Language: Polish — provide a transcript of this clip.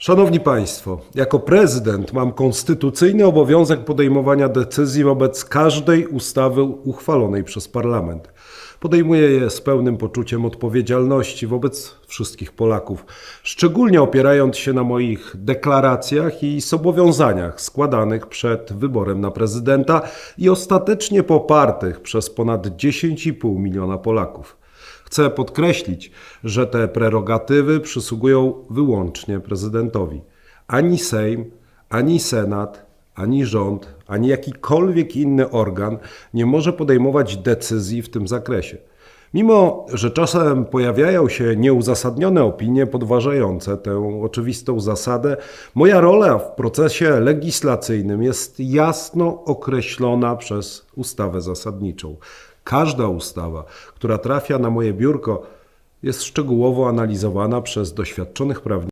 Szanowni Państwo, jako prezydent mam konstytucyjny obowiązek podejmowania decyzji wobec każdej ustawy uchwalonej przez parlament. Podejmuję je z pełnym poczuciem odpowiedzialności wobec wszystkich Polaków, szczególnie opierając się na moich deklaracjach i zobowiązaniach składanych przed wyborem na prezydenta i ostatecznie popartych przez ponad 10,5 miliona Polaków. Chcę podkreślić, że te prerogatywy przysługują wyłącznie prezydentowi. Ani Sejm, ani Senat, ani rząd, ani jakikolwiek inny organ nie może podejmować decyzji w tym zakresie. Mimo, że czasem pojawiają się nieuzasadnione opinie podważające tę oczywistą zasadę, moja rola w procesie legislacyjnym jest jasno określona przez ustawę zasadniczą. Każda ustawa, która trafia na moje biurko, jest szczegółowo analizowana przez doświadczonych prawników.